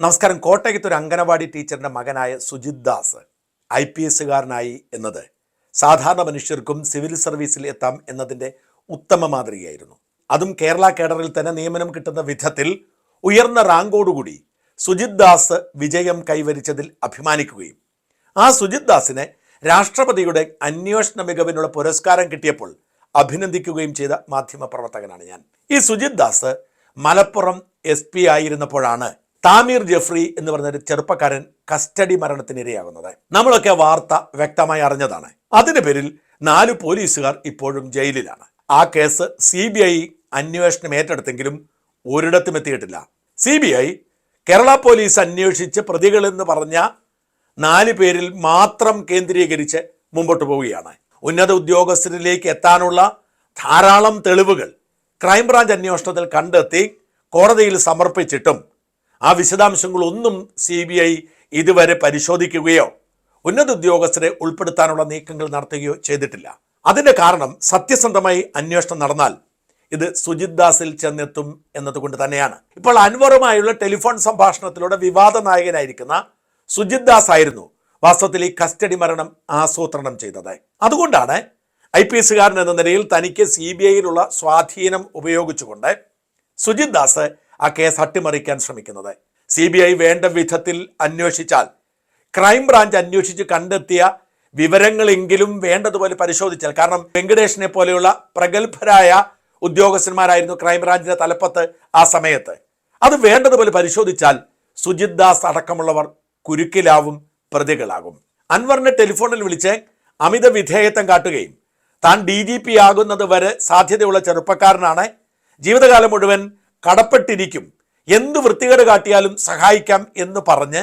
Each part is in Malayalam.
നമസ്കാരം. കോട്ടയത്ത് ഒരു അംഗനവാടി ടീച്ചറിന്റെ മകനായ സുജിത് ദാസ് ഐ പി എസ്സുകാരനായി എന്നത് സാധാരണ മനുഷ്യർക്കും സിവിൽ സർവീസിൽ എത്താം എന്നതിന്റെ ഉത്തമ മാതൃകയായിരുന്നു. അതും കേരള കേഡറിൽ തന്നെ നിയമനം കിട്ടുന്ന വിധത്തിൽ ഉയർന്ന റാങ്കോടുകൂടി സുജിത് ദാസ് വിജയം കൈവരിച്ചതിൽ അഭിമാനിക്കുകയും ആ സുജിത് ദാസിനെ രാഷ്ട്രപതിയുടെ അന്വേഷണ മികവിനുള്ള പുരസ്കാരം കിട്ടിയപ്പോൾ അഭിനന്ദിക്കുകയും ചെയ്ത മാധ്യമ പ്രവർത്തകനാണ് ഞാൻ. ഈ സുജിത് ദാസ് മലപ്പുറം എസ് പി ആയിരുന്നപ്പോഴാണ് താമീർ ജഫ്രി എന്ന് പറഞ്ഞ ഒരു ചെറുപ്പക്കാരൻ കസ്റ്റഡി മരണത്തിനിരയാകുന്നത്. നമ്മളൊക്കെ വാർത്ത വ്യക്തമായി അറിഞ്ഞതാണ്. അതിന്റെ പേരിൽ നാല് പോലീസുകാർ ഇപ്പോഴും ജയിലിലാണ്. ആ കേസ് സി ബി ഐ അന്വേഷണം ഏറ്റെടുത്തെങ്കിലും ഒരിടത്തും എത്തിയിട്ടില്ല. C B I Kerala police അന്വേഷിച്ച് പ്രതികളെന്ന് പറഞ്ഞ നാല് പേരിൽ മാത്രം കേന്ദ്രീകരിച്ച് മുമ്പോട്ട് പോവുകയാണ്. ഉന്നത ഉദ്യോഗസ്ഥരിലേക്ക് എത്താനുള്ള ധാരാളം തെളിവുകൾ ക്രൈംബ്രാഞ്ച് അന്വേഷണത്തിൽ കണ്ടെത്തി കോടതിയിൽ സമർപ്പിച്ചിട്ടും ആ വിശദാംശങ്ങളൊന്നും സി ബി ഐ ഇതുവരെ പരിശോധിക്കുകയോ ഉന്നത ഉദ്യോഗസ്ഥരെ ഉൾപ്പെടുത്താനുള്ള നീക്കങ്ങൾ നടത്തുകയോ ചെയ്തിട്ടില്ല. അതിന്റെ കാരണം സത്യസന്ധമായി അന്വേഷണം നടന്നാൽ ഇത് സുജിത് ദാസിൽ ചെന്നെത്തും എന്നതുകൊണ്ട് തന്നെയാണ്. ഇപ്പോൾ അൻവറുമായുള്ള ടെലിഫോൺ സംഭാഷണത്തിലൂടെ വിവാദ നായകനായിരിക്കുന്ന സുജിത് ദാസ് ആയിരുന്നു വാസ്തവത്തിൽ ഈ കസ്റ്റഡി മരണം ആസൂത്രണം ചെയ്തത്. അതുകൊണ്ടാണ് ഐ പി എസുകാരൻ എന്ന നിലയിൽ തനിക്ക് സി ബി ഐയിലുള്ള സ്വാധീനം ഉപയോഗിച്ചുകൊണ്ട് സുജിത് ദാസ് ആ കേസ് അട്ടിമറിക്കാൻ ശ്രമിക്കുന്നത്. സി ബി ഐ വേണ്ട വിധത്തിൽ അന്വേഷിച്ചാൽ ക്രൈംബ്രാഞ്ച് അന്വേഷിച്ച് കണ്ടെത്തിയ വിവരങ്ങളെങ്കിലും വേണ്ടതുപോലെ പരിശോധിച്ചാൽ കാരണം വെങ്കടേഷിനെ പോലെയുള്ള പ്രഗത്ഭരായ ഉദ്യോഗസ്ഥന്മാരായിരുന്നു ക്രൈംബ്രാഞ്ചിന്റെ തലപ്പത്ത് ആ സമയത്ത്. അത് വേണ്ടതുപോലെ പരിശോധിച്ചാൽ സുജിത് ദാസ് അടക്കമുള്ളവർ കുരുക്കിലാവും പ്രതികളാകും. അൻവറിനെ ടെലിഫോണിൽ വിളിച്ച് അമിത വിധേയത്വം കാട്ടുകയും താൻ ഡി ജി പി ആകുന്നത് വരെ സാധ്യതയുള്ള ചെറുപ്പക്കാരനാണ്. ജീവിതകാലം മുഴുവൻ കടപ്പെട്ടിരിക്കും. എന്ത് വൃത്തികേട് കാട്ടിയാലും സഹായിക്കാം എന്ന് പറഞ്ഞ്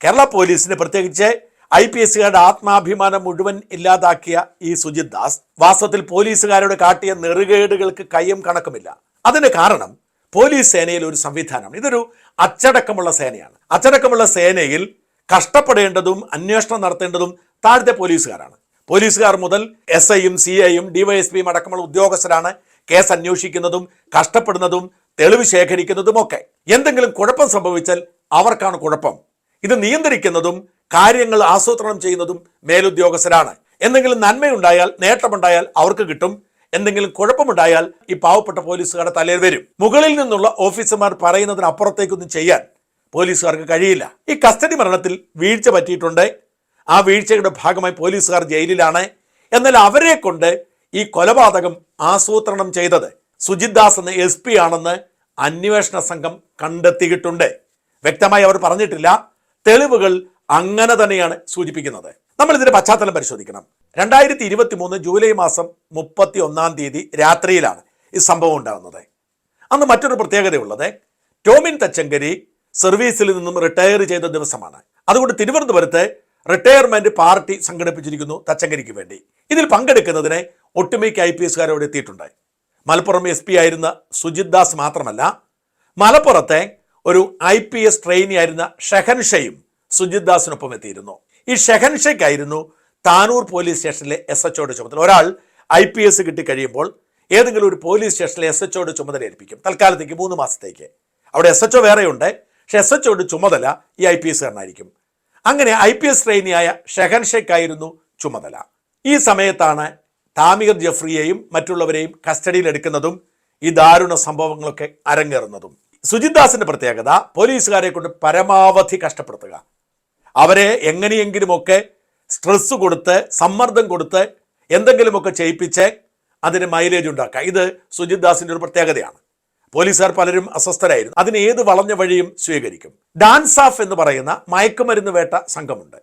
കേരള പോലീസിന് പ്രത്യേകിച്ച് ഐ പി എസുകാരുടെ ആത്മാഭിമാനം മുഴുവൻ ഇല്ലാതാക്കിയ ഈ സുജിത് ദാസ് വാസ്തവത്തിൽ പോലീസുകാരോട് കാട്ടിയ നെറുകേടുകൾക്ക് കയ്യും കണക്കുമില്ല. അതിന് കാരണം പോലീസ് സേനയിൽ ഒരു സംവിധാനമാണ്. ഇതൊരു അച്ചടക്കമുള്ള സേനയാണ്. അച്ചടക്കമുള്ള സേനയിൽ കഷ്ടപ്പെടേണ്ടതും അന്വേഷണം നടത്തേണ്ടതും താഴ്ത്തെ പോലീസുകാരാണ്. പോലീസുകാർ മുതൽ എസ് ഐയും സി ഐയും ഡിവൈഎസ്പിയും അടക്കമുള്ള ഉദ്യോഗസ്ഥരാണ് കേസ് അന്വേഷിക്കുന്നതും കഷ്ടപ്പെടുന്നതും തെളിവ് ശേഖരിക്കുന്നതും ഒക്കെ എന്തെങ്കിലും കുഴപ്പം സംഭവിച്ചാൽ അവർക്കാണ് കുഴപ്പം. ഇത് നിയന്ത്രിക്കുന്നതും കാര്യങ്ങൾ ആസൂത്രണം ചെയ്യുന്നതും മേലുദ്യോഗസ്ഥരാണ്. എന്തെങ്കിലും നന്മയുണ്ടായാൽ നേട്ടമുണ്ടായാൽ അവർക്ക് കിട്ടും. എന്തെങ്കിലും കുഴപ്പമുണ്ടായാൽ ഈ പാവപ്പെട്ട പോലീസുകാരുടെ തലയിൽ വരും. മുകളിൽ നിന്നുള്ള ഓഫീസർമാർ പറയുന്നതിന് അപ്പുറത്തേക്കൊന്നും ചെയ്യാൻ പോലീസുകാർക്ക് കഴിയില്ല. ഈ കസ്റ്റഡി മരണത്തിൽ വീഴ്ച പറ്റിയിട്ടുണ്ട്. ആ വീഴ്ചയുടെ ഭാഗമായി പോലീസുകാർ ജയിലിലാണ്. എന്നാൽ അവരെ കൊണ്ട് ഈ കൊലപാതകം ആസൂത്രണം ചെയ്തത് സുജിത് ദാസ് എന്ന എസ് പി ആണെന്ന് അന്വേഷണ സംഘം കണ്ടെത്തിയിട്ടുണ്ട്. വ്യക്തമായി അവർ പറഞ്ഞിട്ടില്ല. തെളിവുകൾ അങ്ങനെ തന്നെയാണ് സൂചിപ്പിക്കുന്നത്. നമ്മൾ ഇതിന്റെ പശ്ചാത്തലം പരിശോധിക്കണം. രണ്ടായിരത്തി ഇരുപത്തി മൂന്ന് ജൂലൈ മാസം മുപ്പത്തി ഒന്നാം തീയതി രാത്രിയിലാണ് ഈ സംഭവം ഉണ്ടാകുന്നത്. അന്ന് മറ്റൊരു പ്രത്യേകതയുള്ളത് ടോമിൻ തച്ചങ്കരി സർവീസിൽ നിന്നും റിട്ടയർ ചെയ്ത ദിവസമാണ്. അതുകൊണ്ട് തിരുവനന്തപുരത്ത് റിട്ടയർമെന്റ് പാർട്ടി സംഘടിപ്പിച്ചിരിക്കുന്നു തച്ചങ്കരിക്ക് വേണ്ടി. ഇതിൽ പങ്കെടുക്കുന്നതിന് ഒട്ടുമിക്ക ഐ പി എസുകാരോട് എത്തിയിട്ടുണ്ട്. മലപ്പുറം എസ് പി ആയിരുന്ന സുജിത് ദാസ് മാത്രമല്ല മലപ്പുറത്തെ ഒരു ഐ പി എസ് ട്രെയിനി ആയിരുന്ന ഷെഹൻഷയും സുജിത് ദാസിനൊപ്പം എത്തിയിരുന്നു. ഈ ഷെഹൻഷയ്ക്കായിരുന്നു താനൂർ പോലീസ് സ്റ്റേഷനിലെ എസ് എച്ച് ചുമതല. ഒരാൾ ഐ പി എസ് കിട്ടിക്കഴിയുമ്പോൾ ഏതെങ്കിലും ഒരു പോലീസ് സ്റ്റേഷനിലെ എസ് എച്ച് ചുമതല ഏൽപ്പിക്കും. തൽക്കാലത്തേക്ക് മൂന്ന് മാസത്തേക്ക്. അവിടെ എസ് എച്ച് വേറെയുണ്ട്. പക്ഷെ എസ് എച്ച് ചുമതല ഈ ഐ പി എസ്കാരനായിരിക്കും. അങ്ങനെ ഐ പി എസ് ട്രെയിനിയായ ഷെഹൻഷയ്ക്കായിരുന്നു ചുമതല. ഈ സമയത്താണ് താമിർ ജഫ്രിയെയും മറ്റുള്ളവരെയും കസ്റ്റഡിയിലെടുക്കുന്നതും ഈ ദാരുണ സംഭവങ്ങളൊക്കെ അരങ്ങേറുന്നതും. സുജിത് ദാസിന്റെ പ്രത്യേകത പോലീസുകാരെ കൊണ്ട് പരമാവധി കഷ്ടപ്പെടുത്തുക. അവരെ എങ്ങനെയെങ്കിലുമൊക്കെ സ്ട്രെസ് കൊടുത്ത് സമ്മർദ്ദം കൊടുത്ത് എന്തെങ്കിലുമൊക്കെ ചെയ്യിപ്പിച്ച് അതിന് മൈലേജ് ഉണ്ടാക്കുക. ഇത് സുജിത് ദാസിന്റെ ഒരു പ്രത്യേകതയാണ്. പോലീസുകാർ പലരും അസ്വസ്ഥരായിരുന്നു. അതിന് ഏത് വളഞ്ഞ വഴിയും സ്വീകരിക്കും. ഡാൻസ് ഓഫ് എന്ന് പറയുന്ന മയക്കുമരുന്ന് വേട്ട സംഘമുണ്ട്.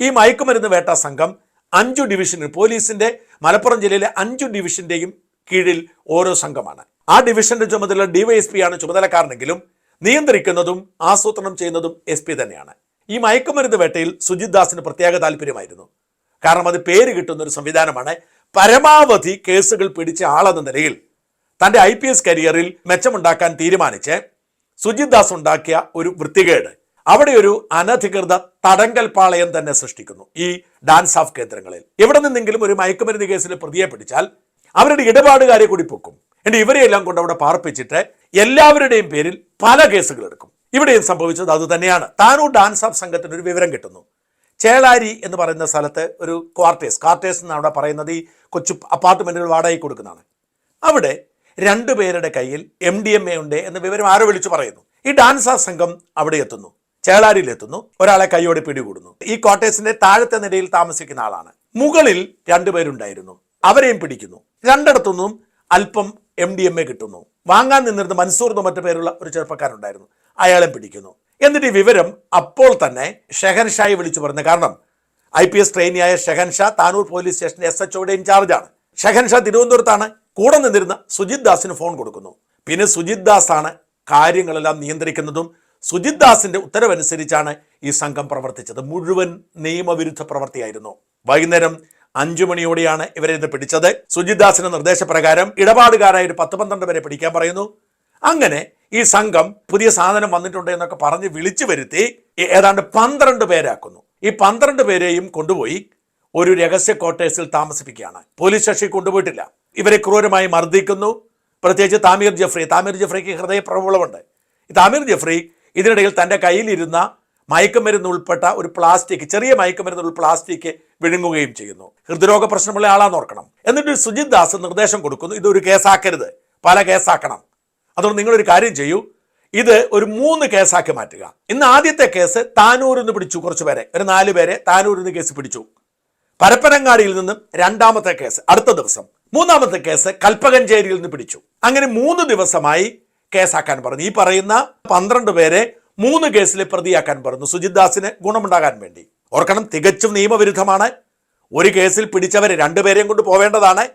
ഈ മയക്കുമരുന്ന് വേട്ട സംഘം അഞ്ചു ഡിവിഷന് പോലീസിന്റെ മലപ്പുറം ജില്ലയിലെ അഞ്ചു ഡിവിഷന്റെയും കീഴിൽ ഓരോ സംഘമാണ്. ആ ഡിവിഷന്റെ ചുമതല ഡിവൈഎസ്പി ആണ് ചുമതലക്കാരനെങ്കിലും നിയന്ത്രിക്കുന്നതും ആസൂത്രണം ചെയ്യുന്നതും എസ് പി തന്നെയാണ്. ഈ മയക്കുമരുന്ന് വേട്ടയിൽ സുജിത് ദാസിന് പ്രത്യേക താല്പര്യമായിരുന്നു. കാരണം അത് പേര് കിട്ടുന്ന ഒരു സംവിധാനമാണ്. പരമാവധി കേസുകൾ പിടിച്ച ആളെന്ന നിലയിൽ തന്റെ ഐ പി എസ് കരിയറിൽ മെച്ചമുണ്ടാക്കാൻ തീരുമാനിച്ച് സുജിത് ദാസ് ഉണ്ടാക്കിയ ഒരു വൃത്തികേട്. അവിടെ ഒരു അനധികൃത തടങ്കൽ പാളയം തന്നെ സൃഷ്ടിക്കുന്നു ഈ ഡാൻസ് ഓഫ് കേന്ദ്രങ്ങളിൽ. എവിടെ നിന്നെങ്കിലും ഒരു മയക്കുമരുന്ന് കേസിൽ പ്രതിയെ പിടിച്ചാൽ അവരുടെ ഇടപാടുകാരെ കൂടി പൊക്കും. എന്നിട്ട് ഇവരെയെല്ലാം കൊണ്ട് അവിടെ പാർപ്പിച്ചിട്ട് എല്ലാവരുടെയും പേരിൽ പല കേസുകൾ എടുക്കും. ഇവിടെയും സംഭവിച്ചത് അത് തന്നെയാണ്. താനൂർ ഡാൻസ് ഓഫ് സംഘത്തിന് ഒരു വിവരം കിട്ടുന്നു. ചേളാരി എന്ന് പറയുന്ന സ്ഥലത്ത് ഒരു ക്വാർട്ടേഴ്സ് ക്വാർട്ടേഴ്സ് എന്നാണ് അവിടെ പറയുന്നത് ഈ കൊച്ചു അപ്പാർട്ട്മെന്റുകൾ വാടകയ്ക്ക് കൊടുക്കുന്നതാണ്. അവിടെ രണ്ടു പേരുടെ കയ്യിൽ എം ഡി എം എ ഉണ്ട് എന്ന വിവരം ആരോ വിളിച്ചു പറയുന്നു. ഈ ഡാൻസ് ആ സംഘം അവിടെ എത്തുന്നു. ചേളാരിയിൽ എത്തുന്നു ഒരാളെ കൈയോടെ പിടികൂടുന്നു. ഈ ക്വാർട്ടേഴ്സിന്റെ താഴത്തെ നിലയിൽ താമസിക്കുന്ന ആളാണ്. മുകളിൽ രണ്ടുപേരുണ്ടായിരുന്നു അവരെയും പിടിക്കുന്നു. രണ്ടിടത്തുനിന്നും അല്പം എം ഡി എം എ കിട്ടുന്നു. വാങ്ങാൻ നിന്നിരുന്ന മൻസൂർ എന്ന മറ്റു പേരുള്ള ഒരു ചെറുപ്പക്കാരുണ്ടായിരുന്നു. അയാളെ പിടിക്കുന്നു. എന്നിട്ട് ഈ വിവരം അപ്പോൾ തന്നെ ഷെഹൻഷായെ വിളിച്ചു പറഞ്ഞു. കാരണം I P S ട്രെയിനിയായ Shehansha Tanur police station S H ഒയുടെ ഇൻചാർജാണ് ഷെഹൻഷാ തിരുവനന്തപുരത്താണ്. കൂടെ നിന്നിരുന്ന സുജിത് ദാസിന് ഫോൺ കൊടുക്കുന്നു. പിന്നെ സുജിത് ദാസ് ആണ് കാര്യങ്ങളെല്ലാം നിയന്ത്രിക്കുന്നതും സുജിത് ദാസിന്റെ ഉത്തരവനുസരിച്ചാണ് ഈ സംഘം പ്രവർത്തിച്ചത്. മുഴുവൻ നിയമവിരുദ്ധ പ്രവൃത്തിയായിരുന്നു വൈകുന്നേരം അഞ്ചു മണിയോടെയാണ് ഇവരെ ഇന്ന് പിടിച്ചത്. സുജിത് ദാസിന്റെ നിർദ്ദേശപ്രകാരം ഇടപാടുകാരായ ഒരു പത്ത് പന്ത്രണ്ട് പേരെ പിടിക്കാൻ പറയുന്നു. അങ്ങനെ ഈ സംഘം പുതിയ സാധനം വന്നിട്ടുണ്ട് എന്നൊക്കെ പറഞ്ഞ് വിളിച്ചു വരുത്തി ഏതാണ്ട് പന്ത്രണ്ട് പേരാക്കുന്നു. ഈ പന്ത്രണ്ട് പേരെയും കൊണ്ടുപോയി ഒരു രഹസ്യ ക്വാർട്ടേഴ്സിൽ താമസിപ്പിക്കുകയാണ്. പോലീസ് സ്റ്റേഷനിൽ കൊണ്ടുപോയിട്ടില്ല. ഇവരെ ക്രൂരമായി മർദ്ദിക്കുന്നു. പ്രത്യേകിച്ച് താമീർ ജഫ്രി. താമീർ ജഫ്രിക്ക് ഹൃദയപ്രബലമുണ്ട്. ഈ താമീർ ജഫ്രി ഇതിനിടയിൽ തന്റെ കയ്യിലിരുന്ന മയക്കുമരുന്ന് ഉൾപ്പെട്ട ഒരു പ്ലാസ്റ്റിക് ചെറിയ മയക്കുമരുന്ന് ഉള്ള പ്ലാസ്റ്റിക് വിഴുങ്ങുകയും ചെയ്യുന്നു. ഹൃദ്രോഗ പ്രശ്നമുള്ള ആളാന്ന് ഓർക്കണം. എന്നിട്ട് സുജിത് ദാസ് നിർദ്ദേശം കൊടുക്കുന്നു ഇതൊരു കേസാക്കരുത്. പല കേസാക്കണം. അതുകൊണ്ട് നിങ്ങളൊരു കാര്യം ചെയ്യൂ. ഇത് ഒരു മൂന്ന് കേസാക്കി മാറ്റുക. ഇന്ന് ആദ്യത്തെ കേസ് താനൂരിൽ നിന്ന് പിടിച്ചു കുറച്ച് പേരെ. ഒരു നാല് പേരെ താനൂരിൽ നിന്ന് കേസ് പിടിച്ചു. പരപ്പനങ്ങാടിയിൽ നിന്നും രണ്ടാമത്തെ കേസ് അടുത്ത ദിവസം. മൂന്നാമത്തെ കേസ് കൽപ്പകഞ്ചേരിയിൽ നിന്ന് പിടിച്ചു. അങ്ങനെ മൂന്ന് ദിവസമായി കേസാക്കാൻ പറഞ്ഞു. ഈ പറയുന്ന പന്ത്രണ്ട് പേരെ മൂന്ന് കേസിലെ പ്രതിയാക്കാൻ പറഞ്ഞു. സുജിത് ദാസിന് ഗുണമുണ്ടാകാൻ വേണ്ടി. ഓർക്കണം തികച്ചും നിയമവിരുദ്ധമാണ്. ഒരു കേസിൽ പിടിച്ചവരെ രണ്ടുപേരെയും കൊണ്ട് പോവേണ്ടതാണ്.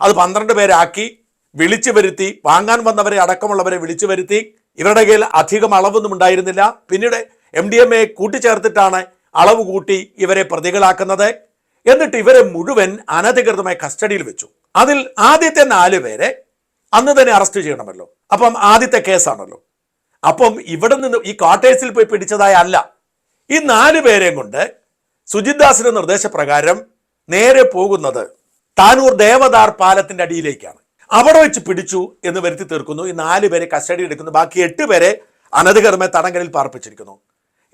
അത് പന്ത്രണ്ട് പേരാക്കി വിളിച്ചു വരുത്തി വാങ്ങാൻ വന്നവരെ അടക്കമുള്ളവരെ വിളിച്ചു വരുത്തി. ഇവരുടെ കയ്യിൽ അധികം അളവൊന്നും ഉണ്ടായിരുന്നില്ല. പിന്നീട് എം ഡി എം എ കൂട്ടിച്ചേർത്തിട്ടാണ് അളവ് കൂട്ടി ഇവരെ പ്രതികളാക്കുന്നത്. എന്നിട്ട് ഇവരെ മുഴുവൻ അനധികൃതമായി കസ്റ്റഡിയിൽ വെച്ചു. അതിൽ ആദ്യത്തെ നാല് പേരെ അന്ന് തന്നെ അറസ്റ്റ് ചെയ്യണമല്ലോ. അപ്പം ആദ്യത്തെ കേസാണല്ലോ. അപ്പം ഇവിടെ നിന്ന് ഈ ക്വാർട്ടേഴ്സിൽ പോയി പിടിച്ചതായ അല്ല. ഈ നാല് പേരെയും കൊണ്ട് സുജിത് ദാസിന്റെ നിർദ്ദേശപ്രകാരം നേരെ പോകുന്നത് താനൂർ ദേവദാർ പാലത്തിന്റെ അടിയിലേക്കാണ്. അവിടെ വെച്ച് പിടിച്ചു എന്ന് വരുത്തി തീർക്കുന്നു. ഈ നാല് പേരെ കസ്റ്റഡി എടുക്കുന്നു. ബാക്കി എട്ട് പേരെ അനധികൃതമായി തടങ്കലിൽ പാർപ്പിച്ചിരിക്കുന്നു.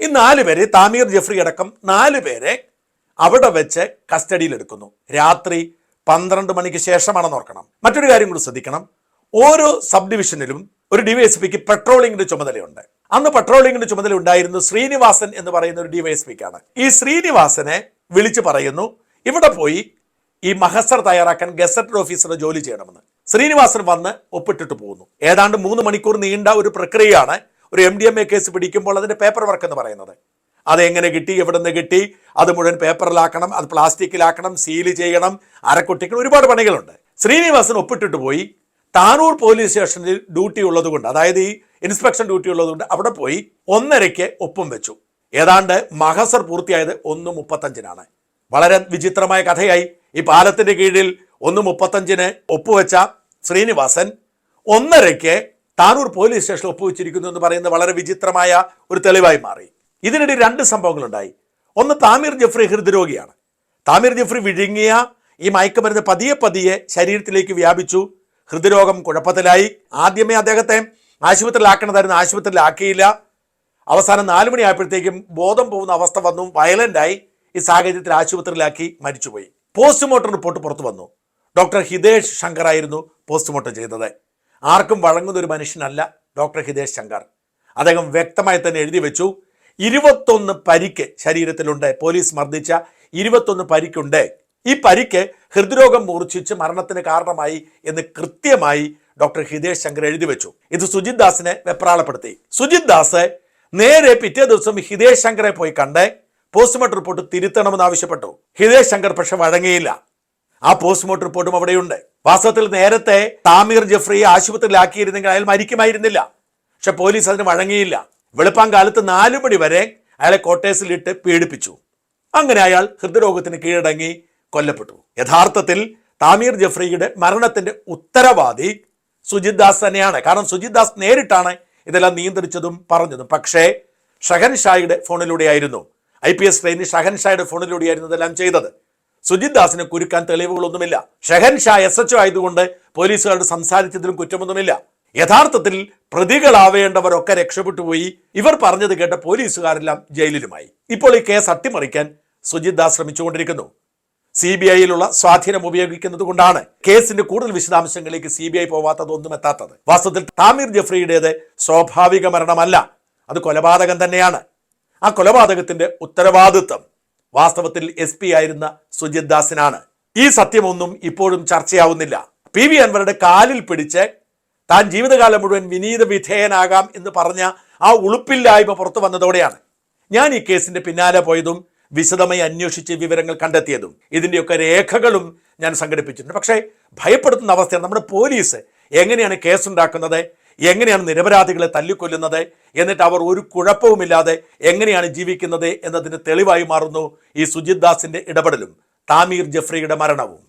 ഈ നാല് പേരെ താമീർ ജഫ്രി അടക്കം നാല് പേരെ അവിടെ വെച്ച് കസ്റ്റഡിയിൽ എടുക്കുന്നു. രാത്രി പന്ത്രണ്ട് മണിക്ക് ശേഷമാണെന്ന് ഓർക്കണം. മറ്റൊരു കാര്യം കൂടി ശ്രദ്ധിക്കണം. ഓരോ സബ് ഡിവിഷനിലും ഒരു ഡിവൈഎസ്പിക്ക് പെട്രോളിംഗിന്റെ ചുമതലയുണ്ട്. അന്ന് പെട്രോളിംഗിന്റെ ചുമതല ഉണ്ടായിരുന്നു ശ്രീനിവാസൻ എന്ന് പറയുന്ന ഒരു ഡിവൈഎസ്പിക്കാണ്. ഈ ശ്രീനിവാസനെ വിളിച്ചു പറയുന്നു ഇവിടെ പോയി ഈ മഹസർ തയ്യാറാക്കാൻ ഗസറ്റഡ് ഓഫീസറുടെ ജോലി ചെയ്യണമെന്ന്. ശ്രീനിവാസൻ വന്ന് ഒപ്പിട്ടിട്ട് പോകുന്നു. ഏതാണ്ട് മൂന്ന് മണിക്കൂർ നീണ്ട ഒരു പ്രക്രിയയാണ് ഒരു M D M A case പിടിക്കുമ്പോൾ അതിന്റെ പേപ്പർ വർക്ക് എന്ന് പറയുന്നത്. അതെങ്ങനെ കിട്ടി എവിടെ നിന്ന് കിട്ടി അത് മുഴുവൻ പേപ്പറിലാക്കണം അത് പ്ലാസ്റ്റിക്കിലാക്കണം സീൽ ചെയ്യണം അരക്കൊട്ടിക്കണം ഒരുപാട് പണികളുണ്ട്. ശ്രീനിവാസൻ ഒപ്പിട്ടിട്ട് പോയി താനൂർ പോലീസ് സ്റ്റേഷനിൽ ഡ്യൂട്ടി ഉള്ളതുകൊണ്ട് അതായത് ഈ ഇൻസ്പെക്ഷൻ ഡ്യൂട്ടി ഉള്ളതുകൊണ്ട് അവിടെ പോയി ഒന്നരയ്ക്ക് ഒപ്പം വെച്ചു. ഏതാണ്ട് മഹസർ പൂർത്തിയായത് ഒന്ന് മുപ്പത്തഞ്ചിനാണ്. വളരെ വിചിത്രമായ കഥയായി. ഈ പാലത്തിന്റെ കീഴിൽ ഒന്ന് മുപ്പത്തഞ്ചിന് ഒപ്പുവെച്ച ശ്രീനിവാസൻ ഒന്നരയ്ക്ക് താനൂർ പോലീസ് സ്റ്റേഷനിൽ ഒപ്പുവെച്ചിരിക്കുന്നു എന്ന് പറയുന്നത് വളരെ വിചിത്രമായ ഒരു തെളിവായി മാറി. ഇതിനിടെ രണ്ട് സംഭവങ്ങളുണ്ടായി. ഒന്ന് താമീർ ജഫ്രി ഹൃദ്രോഗിയാണ്. താമീർ ജഫ്രി വിഴുങ്ങിയ ഈ മയക്കുമരുന്ന് പതിയെ പതിയെ ശരീരത്തിലേക്ക് വ്യാപിച്ചു. ഹൃദ്രോഗം കുഴപ്പത്തിലായി. ആദ്യമേ അദ്ദേഹത്തെ ആശുപത്രിയിലാക്കണതായിരുന്നു ആശുപത്രിയിലാക്കിയില്ല. അവസാനം നാലു മണിയായപ്പോഴത്തേക്കും ബോധം പോകുന്ന അവസ്ഥ വന്നു. വയലന്റായി ഈ സാഹചര്യത്തിൽ ആശുപത്രിയിലാക്കി മരിച്ചുപോയി. പോസ്റ്റ്മോർട്ടം റിപ്പോർട്ട് പുറത്തു വന്നു. ഡോക്ടർ ഹിതേഷ് ശങ്കർ ആയിരുന്നു പോസ്റ്റ്മോർട്ടം ചെയ്തത്. ആർക്കും വഴങ്ങുന്ന ഒരു മനുഷ്യനല്ല ഡോക്ടർ ഹിതേഷ് ശങ്കർ. അദ്ദേഹം വ്യക്തമായി തന്നെ എഴുതി വെച്ചു. ഇരുപത്തൊന്ന് പരിക്ക് ശരീരത്തിലുണ്ട്. പോലീസ് മർദ്ദിച്ച ഇരുപത്തൊന്ന് പരിക്കുണ്ട്. ഈ പരിക്ക് ഹൃദ്രോഗം മൂർച്ഛിച്ച് മരണത്തിന് കാരണമായി എന്ന് കൃത്യമായി ഡോക്ടർ ഹിതേഷ് ശങ്കർ എഴുതി വെച്ചു. ഇത് സുജിത് ദാസിനെ വെപ്രാളപ്പെടുത്തി. സുജിത് ദാസ് നേരെ പിറ്റേ ദിവസം ഹിതേഷ് ശങ്കറെ പോയി കണ്ട് പോസ്റ്റ്മോർട്ടം റിപ്പോർട്ട് തിരുത്തണമെന്ന് ആവശ്യപ്പെട്ടു. ഹിതേഷ് ശങ്കർ പക്ഷെ വഴങ്ങിയില്ല. ആ പോസ്റ്റ്മോർട്ടം റിപ്പോർട്ടും അവിടെയുണ്ട്. വാസ്തവത്തിൽ നേരത്തെ താമീർ ജഫ്രി ആശുപത്രിയിലാക്കിയിരുന്നെങ്കിൽ അയാൾ മരിക്കുമായിരുന്നില്ല. പക്ഷെ പോലീസ് അതിന് വഴങ്ങിയില്ല. വെളുപ്പാൻ കാലത്ത് നാലു മണി വരെ അയാളെ കോട്ടേഴ്സിലിട്ട് പീഡിപ്പിച്ചു. അങ്ങനെ അയാൾ ഹൃദ്രോഗത്തിന് കീഴടങ്ങി കൊല്ലപ്പെട്ടു. യഥാർത്ഥത്തിൽ താമീർ ജഫ്രിയുടെ മരണത്തിന്റെ ഉത്തരവാദി സുജിത് ദാസ് തന്നെയാണ് കാരണം സുജിത് ദാസ് നേരിട്ടാണ് ഇതെല്ലാം നിയന്ത്രിച്ചതും പറഞ്ഞതും. പക്ഷേ ഷഹൻ ഷായുടെ ഫോണിലൂടെയായിരുന്നു. ഐ പി എസ് ട്രെയിനിൽ ഷഹൻ ഷായുടെ ഫോണിലൂടെയായിരുന്നു ഇതെല്ലാം ചെയ്തത്. സുജിത് ദാസിനെ കുരുക്കാൻ തെളിവുകളൊന്നുമില്ല. ഷഹൻ ഷാ എസ് എച്ച് ആയതുകൊണ്ട് പോലീസുകാരോട് സംസാരിച്ചതിലും കുറ്റമൊന്നുമില്ല. യഥാർത്ഥത്തിൽ പ്രതികളാവേണ്ടവരൊക്കെ രക്ഷപ്പെട്ടുപോയി ഇവർ പറഞ്ഞത് കേട്ട പോലീസുകാരെല്ലാം ജയിലിലുമായി. ഇപ്പോൾ ഈ കേസ് അട്ടിമറിക്കാൻ സുജിത് ദാസ് ശ്രമിച്ചുകൊണ്ടിരിക്കുന്നു. സി ബി ഐയിലുള്ള സ്വാധീനം ഉപയോഗിക്കുന്നത് കൊണ്ടാണ് കേസിന്റെ കൂടുതൽ വിശദാംശങ്ങളിലേക്ക് സി ബി ഐ പോവാത്തതൊന്നും എത്താത്തത് വാസ്തവത്തിൽ താമീർ ജഫ്രിയുടേത് സ്വാഭാവിക മരണമല്ല അത് കൊലപാതകം തന്നെയാണ്. ആ കൊലപാതകത്തിന്റെ ഉത്തരവാദിത്വം വാസ്തവത്തിൽ എസ് പി ആയിരുന്ന സുജിത് ദാസിനാണ്. ഈ സത്യമൊന്നും ഇപ്പോഴും ചർച്ചയാവുന്നില്ല. പി വി അൻവറുടെ കാലിൽ പിടിച്ച് താൻ ജീവിതകാലം മുഴുവൻ വിനീത വിധേയനാകാം എന്ന് പറഞ്ഞ ആ ഉളുപ്പില്ലായ്മ പുറത്തു വന്നതോടെയാണ് ഞാൻ ഈ കേസിന്റെ പിന്നാലെ പോയതും വിശദമായി അന്വേഷിച്ച് വിവരങ്ങൾ കണ്ടെത്തിയതും ഇതിന്റെയൊക്കെ രേഖകളും ഞാൻ സംഘടിപ്പിച്ചിട്ടുണ്ട്. പക്ഷേ ഭയപ്പെടുത്തുന്ന അവസ്ഥയാണ് നമ്മുടെ പോലീസ് എങ്ങനെയാണ് കേസുണ്ടാക്കുന്നത് എങ്ങനെയാണ് നിരപരാധികളെ തല്ലിക്കൊല്ലുന്നത് എന്നിട്ട് അവർ ഒരു കുഴപ്പവുമില്ലാതെ എങ്ങനെയാണ് ജീവിക്കുന്നത് എന്നതിന് തെളിവായി മാറുന്നു ഈ സുജിത് ദാസിന്റെ ഇടപെടലും. താമീർ ജഫ്രിയുടെ മരണവും.